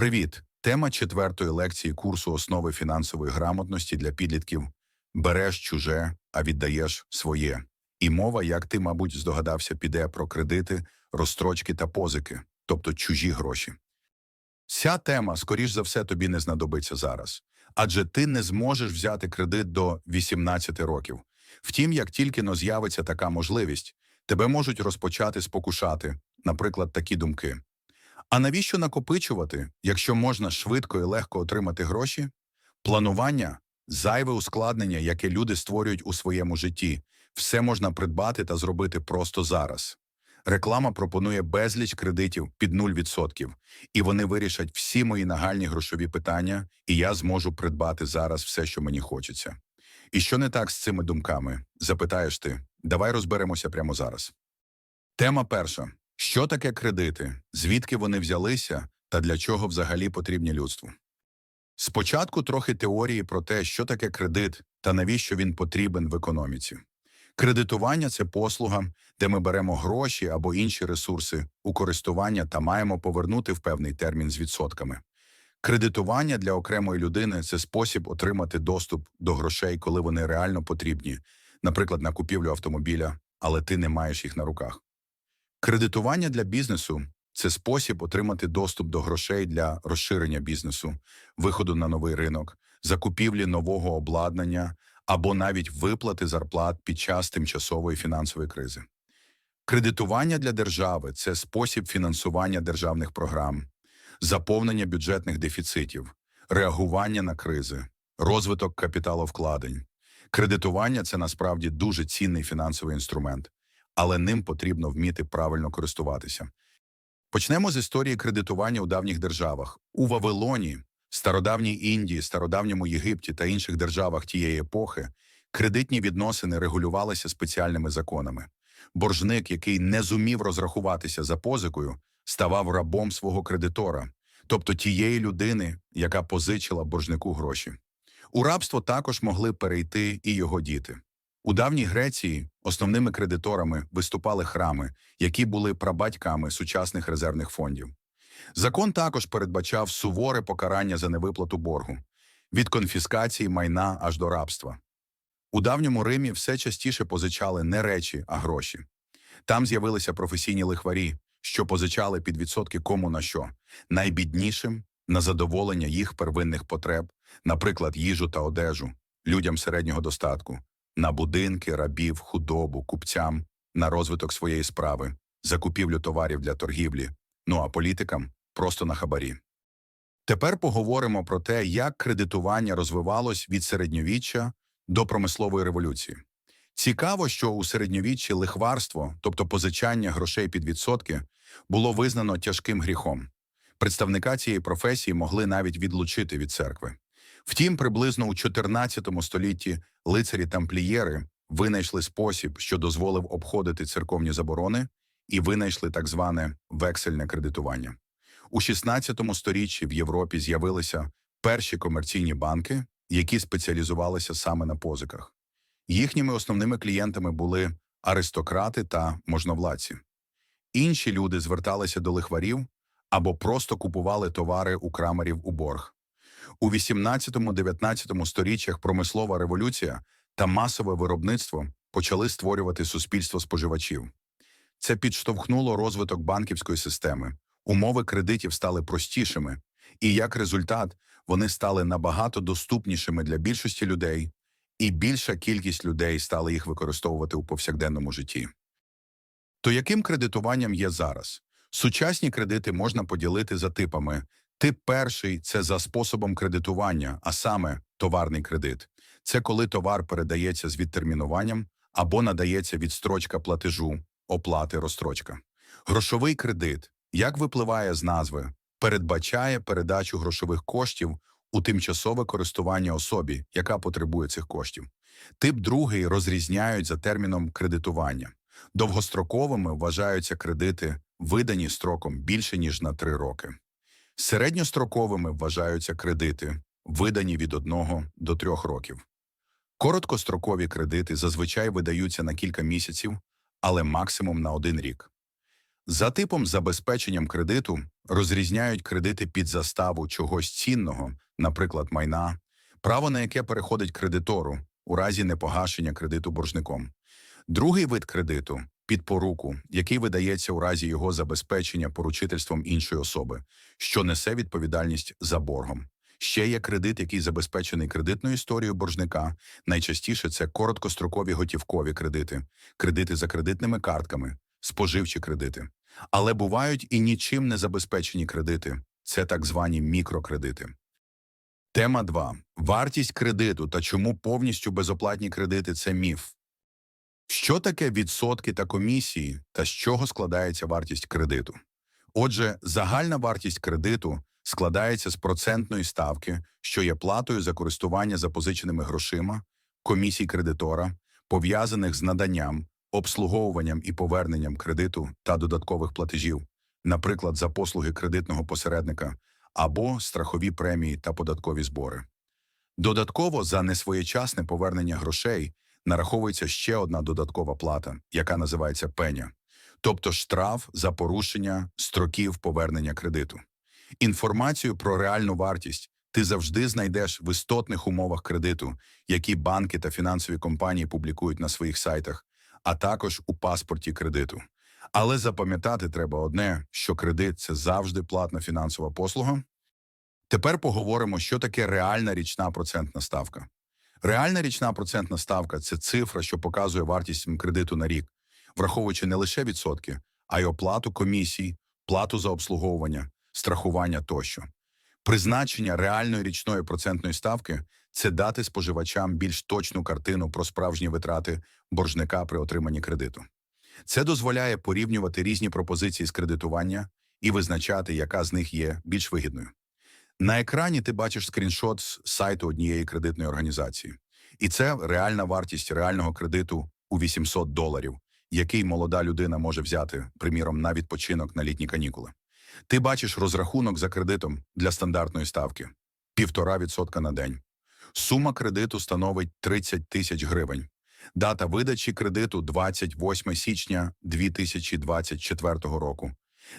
Привіт! Тема четвертої лекції курсу основи фінансової грамотності для підлітків Береш чуже, а віддаєш своє. І мова, як ти, мабуть, здогадався, піде про кредити, розстрочки та позики, тобто чужі гроші. Ця тема, скоріш за все, тобі не знадобиться зараз, адже ти не зможеш взяти кредит до 18 років. Втім, як тільки но з'явиться така можливість, тебе можуть розпочати спокушати, наприклад, такі думки. А навіщо накопичувати, якщо можна швидко і легко отримати гроші? Планування зайве ускладнення, яке люди створюють у своєму житті. Все можна придбати та зробити просто зараз. Реклама пропонує безліч кредитів під 0%, і вони вирішать всі мої нагальні грошові питання, і я зможу придбати зараз все, що мені хочеться. І що не так з цими думками? Запитаєш ти. Давай розберемося прямо зараз. Тема перша. Що таке кредити? Звідки вони взялися та для чого взагалі потрібні людству? Спочатку трохи теорії про те, що таке кредит та навіщо він потрібен в економіці. Кредитування це послуга, де ми беремо гроші або інші ресурси у користування та маємо повернути в певний термін з відсотками. Кредитування для окремої людини це спосіб отримати доступ до грошей, коли вони реально потрібні, наприклад, на купівлю автомобіля, але ти не маєш їх на руках. Кредитування для бізнесу це спосіб отримати доступ до грошей для розширення бізнесу, виходу на новий ринок, закупівлі нового обладнання або навіть виплати зарплат під час тимчасової фінансової кризи. Кредитування для держави це спосіб фінансування державних програм, заповнення бюджетних дефіцитів, реагування на кризи, розвиток капіталовкладень. Кредитування це насправді дуже цінний фінансовий інструмент але ним потрібно вміти правильно користуватися. Почнемо з історії кредитування у давніх державах. У Вавилоні, стародавній Індії, стародавньому Єгипті та інших державах тієї епохи кредитні відносини регулювалися спеціальними законами. Боржник, який не зумів розрахуватися за позикою, ставав рабом свого кредитора, тобто тієї людини, яка позичила боржнику гроші. У рабство також могли перейти і його діти. У давній Греції основними кредиторами виступали храми, які були прабатьками сучасних резервних фондів. Закон також передбачав суворе покарання за невиплату боргу від конфіскації майна аж до рабства. У давньому Римі все частіше позичали не речі, а гроші. Там з'явилися професійні лихварі, що позичали під відсотки кому на що найбіднішим на задоволення їх первинних потреб, наприклад, їжу та одежу, людям середнього достатку на будинки, рабів, худобу, купцям, на розвиток своєї справи, закупівлю товарів для торгівлі, ну а політикам просто на хабарі. Тепер поговоримо про те, як кредитування розвивалось від середньовіччя до промислової революції. Цікаво, що у середньовіччі лихварство, тобто позичання грошей під відсотки, було визнано тяжким гріхом. Представника цієї професії могли навіть відлучити від церкви. Втім, приблизно у 14 столітті лицарі тамплієри винайшли спосіб, що дозволив обходити церковні заборони, і винайшли так зване вексельне кредитування. У 16 сторіччі в Європі з'явилися перші комерційні банки, які спеціалізувалися саме на позиках. Їхніми основними клієнтами були аристократи та можновладці. Інші люди зверталися до лихварів або просто купували товари у крамарів у борг. У 18-19 сторіччях промислова революція та масове виробництво почали створювати суспільство споживачів. Це підштовхнуло розвиток банківської системи, умови кредитів стали простішими, і як результат вони стали набагато доступнішими для більшості людей, і більша кількість людей стали їх використовувати у повсякденному житті. То яким кредитуванням є зараз? Сучасні кредити можна поділити за типами Тип перший це за способом кредитування, а саме товарний кредит. Це коли товар передається з відтермінуванням або надається відстрочка платежу, оплати розстрочка. Грошовий кредит, як випливає з назви, передбачає передачу грошових коштів у тимчасове користування особі, яка потребує цих коштів. Тип другий розрізняють за терміном кредитування. Довгостроковими вважаються кредити, видані строком більше ніж на три роки. Середньостроковими вважаються кредити, видані від 1 до 3 років. Короткострокові кредити зазвичай видаються на кілька місяців, але максимум на один рік. За типом забезпеченням кредиту розрізняють кредити під заставу чогось цінного, наприклад, майна, право на яке переходить кредитору у разі непогашення кредиту боржником. Другий вид кредиту під поруку, який видається у разі його забезпечення поручительством іншої особи, що несе відповідальність за боргом. Ще є кредит, який забезпечений кредитною історією боржника. Найчастіше це короткострокові готівкові кредити, кредити за кредитними картками, споживчі кредити. Але бувають і нічим не забезпечені кредити це так звані мікрокредити. Тема 2. Вартість кредиту та чому повністю безоплатні кредити це міф. Що таке відсотки та комісії та з чого складається вартість кредиту? Отже, загальна вартість кредиту складається з процентної ставки, що є платою за користування запозиченими грошима, комісій кредитора, пов'язаних з наданням, обслуговуванням і поверненням кредиту та додаткових платежів, наприклад, за послуги кредитного посередника або страхові премії та податкові збори. Додатково за несвоєчасне повернення грошей нараховується ще одна додаткова плата, яка називається пеня, тобто штраф за порушення строків повернення кредиту. Інформацію про реальну вартість ти завжди знайдеш в істотних умовах кредиту, які банки та фінансові компанії публікують на своїх сайтах, а також у паспорті кредиту. Але запам'ятати треба одне, що кредит це завжди платна фінансова послуга. Тепер поговоримо, що таке реальна річна процентна ставка. Реальна річна процентна ставка це цифра, що показує вартість кредиту на рік, враховуючи не лише відсотки, а й оплату комісій, плату за обслуговування, страхування тощо. Призначення реальної річної процентної ставки це дати споживачам більш точну картину про справжні витрати боржника при отриманні кредиту. Це дозволяє порівнювати різні пропозиції з кредитування і визначати, яка з них є більш вигідною. На екрані ти бачиш скріншот з сайту однієї кредитної організації. І це реальна вартість реального кредиту у 800 доларів, який молода людина може взяти, приміром, на відпочинок на літні канікули. Ти бачиш розрахунок за кредитом для стандартної ставки – 1,5% на день. Сума кредиту становить 30 тисяч гривень. Дата видачі кредиту – 28 січня 2024 року.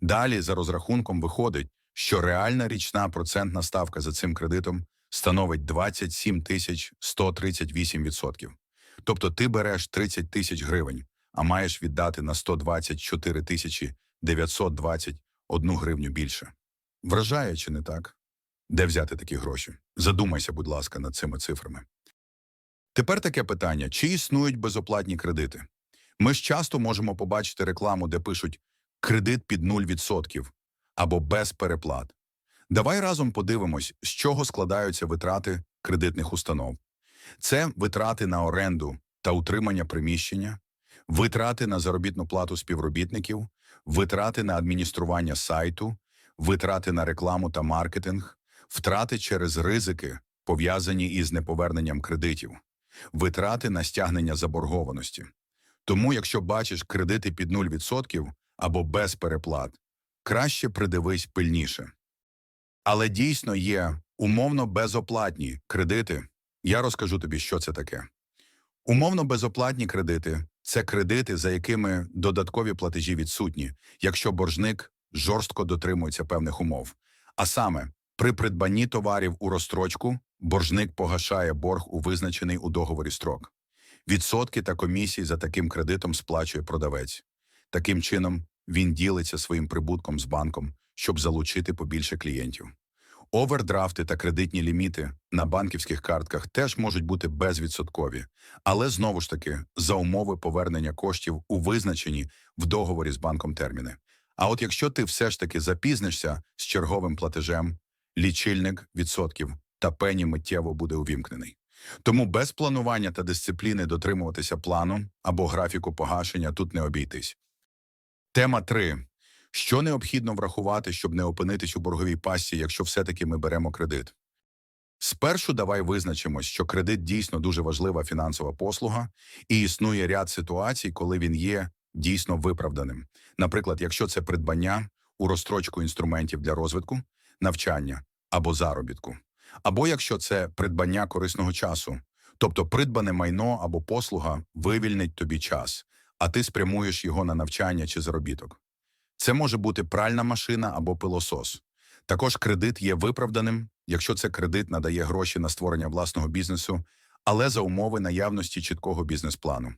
Далі за розрахунком виходить, що реальна річна процентна ставка за цим кредитом становить 27 тисяч 138%. Тобто ти береш 30 тисяч гривень, а маєш віддати на 124 тисячі 921 гривню більше. Вражає чи не так? Де взяти такі гроші? Задумайся, будь ласка, над цими цифрами. Тепер таке питання: чи існують безоплатні кредити? Ми ж часто можемо побачити рекламу, де пишуть кредит під 0% або без переплат. Давай разом подивимось, з чого складаються витрати кредитних установ. Це витрати на оренду та утримання приміщення, витрати на заробітну плату співробітників, витрати на адміністрування сайту, витрати на рекламу та маркетинг, втрати через ризики, пов'язані із неповерненням кредитів, витрати на стягнення заборгованості. Тому, якщо бачиш кредити під 0% або без переплат, краще придивись пильніше. Але дійсно є умовно безоплатні кредити. Я розкажу тобі, що це таке. Умовно безоплатні кредити це кредити, за якими додаткові платежі відсутні, якщо боржник жорстко дотримується певних умов. А саме, при придбанні товарів у розстрочку боржник погашає борг у визначений у договорі строк. Відсотки та комісії за таким кредитом сплачує продавець. Таким чином, він ділиться своїм прибутком з банком, щоб залучити побільше клієнтів. Овердрафти та кредитні ліміти на банківських картках теж можуть бути безвідсоткові, але знову ж таки за умови повернення коштів у визначені в договорі з банком терміни. А от якщо ти все ж таки запізнишся з черговим платежем, лічильник відсотків та пені миттєво буде увімкнений. Тому без планування та дисципліни дотримуватися плану або графіку погашення тут не обійтись. Тема 3. Що необхідно врахувати, щоб не опинитись у борговій пасті, якщо все-таки ми беремо кредит? Спершу давай визначимось, що кредит дійсно дуже важлива фінансова послуга, і існує ряд ситуацій, коли він є дійсно виправданим. Наприклад, якщо це придбання у розстрочку інструментів для розвитку, навчання або заробітку, або якщо це придбання корисного часу, тобто придбане майно або послуга вивільнить тобі час, а ти спрямуєш його на навчання чи заробіток. Це може бути пральна машина або пилосос. Також кредит є виправданим, якщо це кредит надає гроші на створення власного бізнесу, але за умови наявності чіткого бізнес-плану.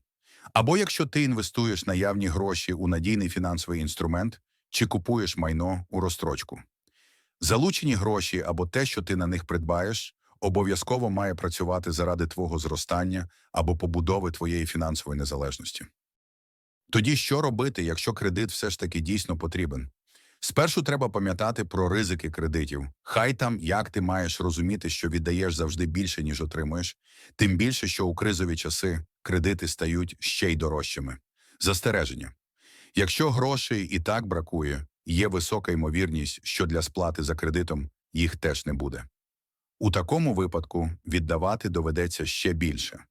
Або якщо ти інвестуєш наявні гроші у надійний фінансовий інструмент чи купуєш майно у розстрочку. Залучені гроші або те, що ти на них придбаєш, обов'язково має працювати заради твого зростання або побудови твоєї фінансової незалежності. Тоді що робити, якщо кредит все ж таки дійсно потрібен? Спершу треба пам'ятати про ризики кредитів. Хай там, як ти маєш розуміти, що віддаєш завжди більше, ніж отримуєш, тим більше, що у кризові часи кредити стають ще й дорожчими. Застереження. Якщо грошей і так бракує, є висока ймовірність, що для сплати за кредитом їх теж не буде. У такому випадку віддавати доведеться ще більше.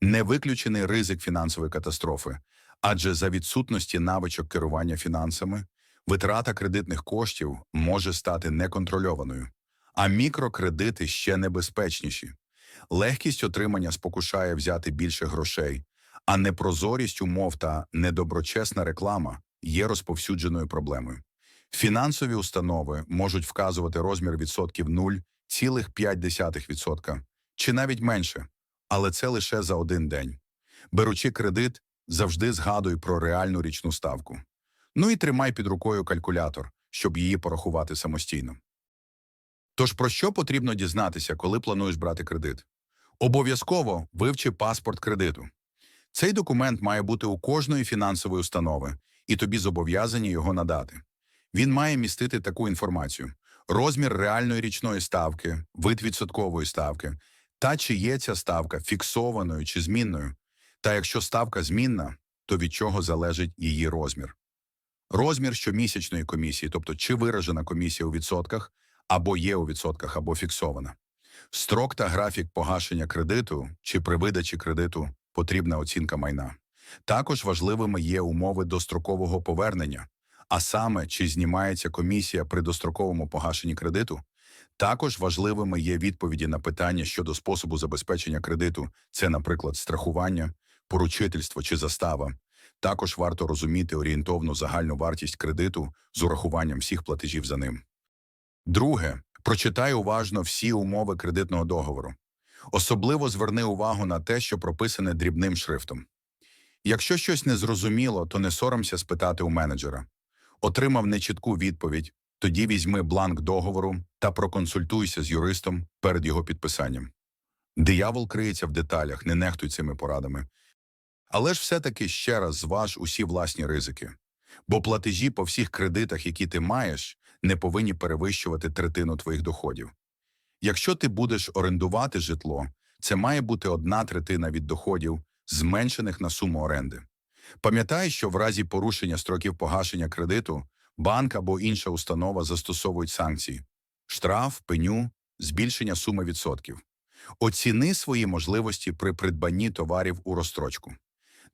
Не виключений ризик фінансової катастрофи, адже за відсутності навичок керування фінансами витрата кредитних коштів може стати неконтрольованою, а мікрокредити ще небезпечніші. Легкість отримання спокушає взяти більше грошей, а непрозорість умов та недоброчесна реклама є розповсюдженою проблемою. Фінансові установи можуть вказувати розмір відсотків 0,5% чи навіть менше, але це лише за один день. Беручи кредит, завжди згадуй про реальну річну ставку. Ну і тримай під рукою калькулятор, щоб її порахувати самостійно. Тож про що потрібно дізнатися, коли плануєш брати кредит? Обов'язково вивчи паспорт кредиту. Цей документ має бути у кожної фінансової установи, і тобі зобов'язані його надати. Він має містити таку інформацію: розмір реальної річної ставки, вид відсоткової ставки, та чи є ця ставка фіксованою чи змінною. Та якщо ставка змінна, то від чого залежить її розмір. Розмір щомісячної комісії, тобто чи виражена комісія у відсотках, або є у відсотках, або фіксована. Строк та графік погашення кредиту чи при видачі кредиту потрібна оцінка майна. Також важливими є умови дострокового повернення, а саме, чи знімається комісія при достроковому погашенні кредиту. Також важливими є відповіді на питання щодо способу забезпечення кредиту, це, наприклад, страхування, поручительство чи застава. Також варто розуміти орієнтовну загальну вартість кредиту з урахуванням всіх платежів за ним. Друге, прочитай уважно всі умови кредитного договору. Особливо зверни увагу на те, що прописане дрібним шрифтом. Якщо щось незрозуміло, то не соромся спитати у менеджера. Отримав нечітку відповідь, тоді візьми бланк договору та проконсультуйся з юристом перед його підписанням. Диявол криється в деталях, не нехтуй цими порадами. Але ж все-таки ще раз зваж усі власні ризики. Бо платежі по всіх кредитах, які ти маєш, не повинні перевищувати третину твоїх доходів. Якщо ти будеш орендувати житло, це має бути одна третина від доходів, зменшених на суму оренди. Пам'ятай, що в разі порушення строків погашення кредиту банк або інша установа застосовують санкції – штраф, пеню, збільшення суми відсотків. Оціни свої можливості при придбанні товарів у розстрочку.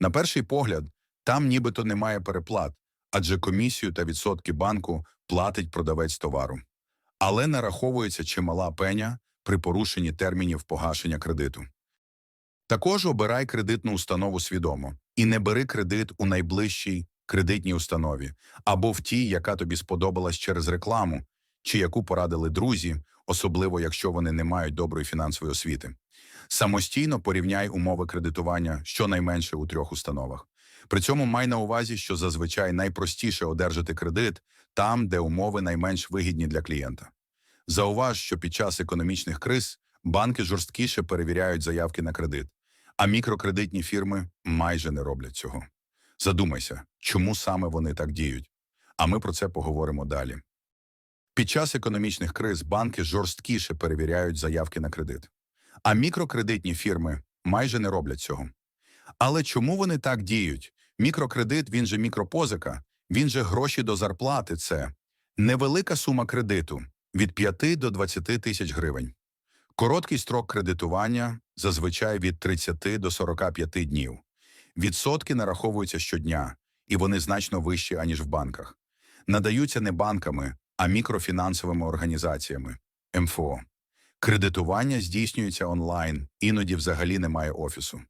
На перший погляд, там нібито немає переплат, адже комісію та відсотки банку платить продавець товару. Але нараховується чимала пеня при порушенні термінів погашення кредиту. Також обирай кредитну установу свідомо і не бери кредит у найближчій кредитній установі або в тій, яка тобі сподобалась через рекламу, чи яку порадили друзі, особливо якщо вони не мають доброї фінансової освіти. Самостійно порівняй умови кредитування щонайменше у трьох установах. При цьому май на увазі, що зазвичай найпростіше одержати кредит там, де умови найменш вигідні для клієнта. Зауваж, що під час економічних криз банки жорсткіше перевіряють заявки на кредит, а мікрокредитні фірми майже не роблять цього. Задумайся, чому саме вони так діють. А ми про це поговоримо далі. Під час економічних криз банки жорсткіше перевіряють заявки на кредит, а мікрокредитні фірми майже не роблять цього. Але чому вони так діють? Мікрокредит, він же мікропозика, він же гроші до зарплати це невелика сума кредиту від 5 до 20 тисяч гривень. Короткий строк кредитування зазвичай від 30 до 45 днів. Відсотки нараховуються щодня, і вони значно вищі, аніж в банках. Надаються не банками, а мікрофінансовими організаціями МФО. Кредитування здійснюється онлайн, іноді взагалі немає офісу.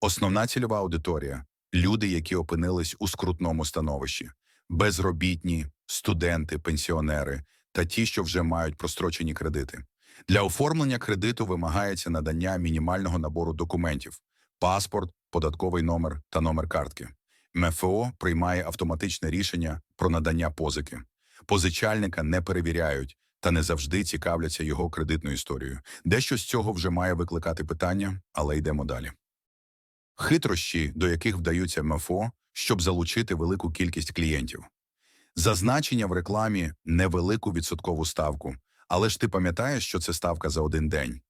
Основна цільова аудиторія люди, які опинились у скрутному становищі, безробітні, студенти, пенсіонери та ті, що вже мають прострочені кредити. Для оформлення кредиту вимагається надання мінімального набору документів – паспорт, податковий номер та номер картки. МФО приймає автоматичне рішення про надання позики. Позичальника не перевіряють та не завжди цікавляться його кредитною історією. Дещо з цього вже має викликати питання, але йдемо далі. Хитрощі, до яких вдаються МФО, щоб залучити велику кількість клієнтів. Зазначення в рекламі невелику відсоткову ставку, але ж ти пам'ятаєш, що це ставка за один день.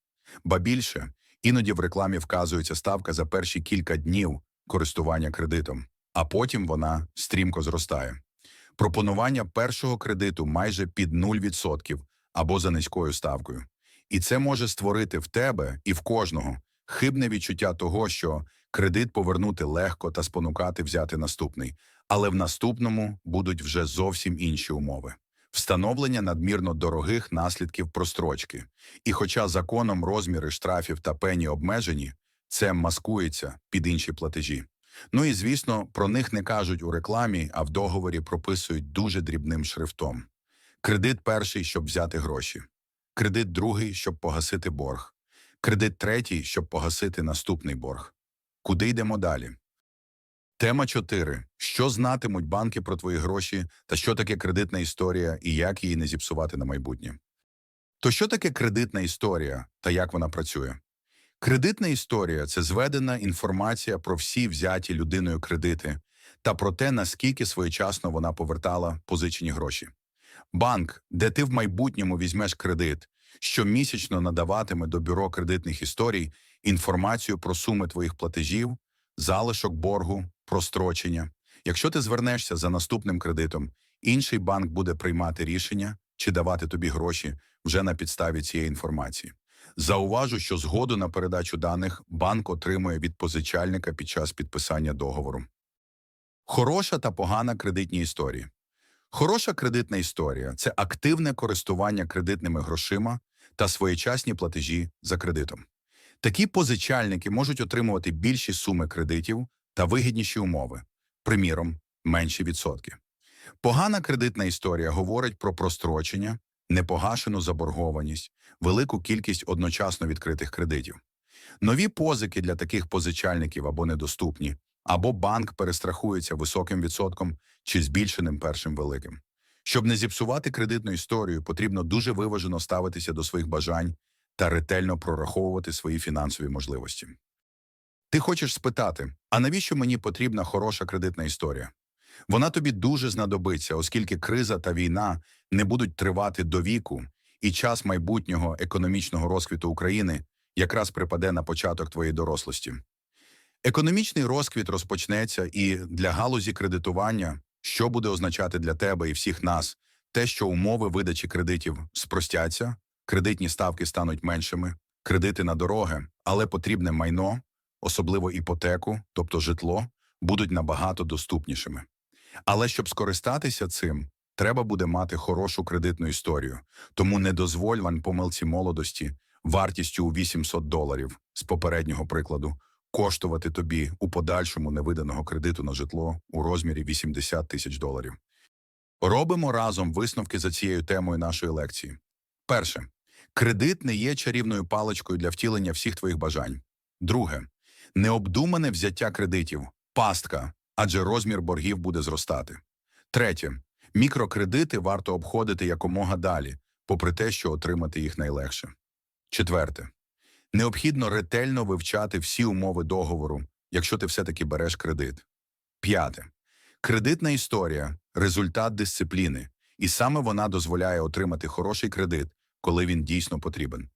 Ба більше, іноді в рекламі вказується ставка за перші кілька днів користування кредитом, а потім вона стрімко зростає. Пропонування першого кредиту майже під 0% або за низькою ставкою. І це може створити в тебе і в кожного хибне відчуття того, що кредит повернути легко та спонукати взяти наступний, але в наступному будуть вже зовсім інші умови. Встановлення надмірно дорогих наслідків прострочки. І хоча законом розміри штрафів та пені обмежені, це маскується під інші платежі. Ну і звісно, про них не кажуть у рекламі, а в договорі прописують дуже дрібним шрифтом. Кредит перший, щоб взяти гроші. Кредит другий, щоб погасити борг. Кредит третій, щоб погасити наступний борг. Куди йдемо далі? Тема 4. Що знатимуть банки про твої гроші та що таке кредитна історія і як її не зіпсувати на майбутнє? То що таке кредитна історія та як вона працює? Кредитна історія це зведена інформація про всі взяті людиною кредити та про те, наскільки своєчасно вона повертала позичені гроші. Банк, де ти в майбутньому візьмеш кредит, щомісячно надаватиме до бюро кредитних історій інформацію про суми твоїх платежів, залишок боргу, прострочення. Якщо ти звернешся за наступним кредитом, інший банк буде приймати рішення чи давати тобі гроші вже на підставі цієї інформації. Зауважу, що згоду на передачу даних банк отримує від позичальника під час підписання договору. Хороша та погана кредитні історії. Хороша кредитна історія це активне користування кредитними грошима та своєчасні платежі за кредитом. Такі позичальники можуть отримувати більші суми кредитів та вигідніші умови, приміром, менші відсотки. Погана кредитна історія говорить про прострочення, непогашену заборгованість, велику кількість одночасно відкритих кредитів. Нові позики для таких позичальників або недоступні, або банк перестрахується високим відсотком чи збільшеним першим великим. Щоб не зіпсувати кредитну історію, потрібно дуже виважено ставитися до своїх бажань та ретельно прораховувати свої фінансові можливості. Ти хочеш спитати, а навіщо мені потрібна хороша кредитна історія? Вона тобі дуже знадобиться, оскільки криза та війна не будуть тривати до віку, і час майбутнього економічного розквіту України якраз припаде на початок твоєї дорослості. Економічний розквіт розпочнеться і для галузі кредитування, що буде означати для тебе і всіх нас, те, що умови видачі кредитів спростяться, кредитні ставки стануть меншими, кредити на дороги, але потрібне майно, особливо іпотеку, тобто житло, будуть набагато доступнішими. Але щоб скористатися цим, треба буде мати хорошу кредитну історію, тому не дозволь ван помилці молодості вартістю у 800 доларів з попереднього прикладу коштувати тобі у подальшому невиданого кредиту на житло у розмірі 80 тисяч доларів. Робимо разом висновки за цією темою нашої лекції. Перше. Кредит не є чарівною паличкою для втілення всіх твоїх бажань. Друге. Необдумане взяття кредитів – пастка, адже розмір боргів буде зростати. Третє. Мікрокредити варто обходити якомога далі, попри те, що отримати їх найлегше. Четверте. Необхідно ретельно вивчати всі умови договору, якщо ти все-таки береш кредит. П'яте. Кредитна історія результат дисципліни, і саме вона дозволяє отримати хороший кредит, коли він дійсно потрібен.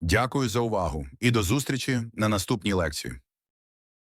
Дякую за увагу і до зустрічі на наступній лекції.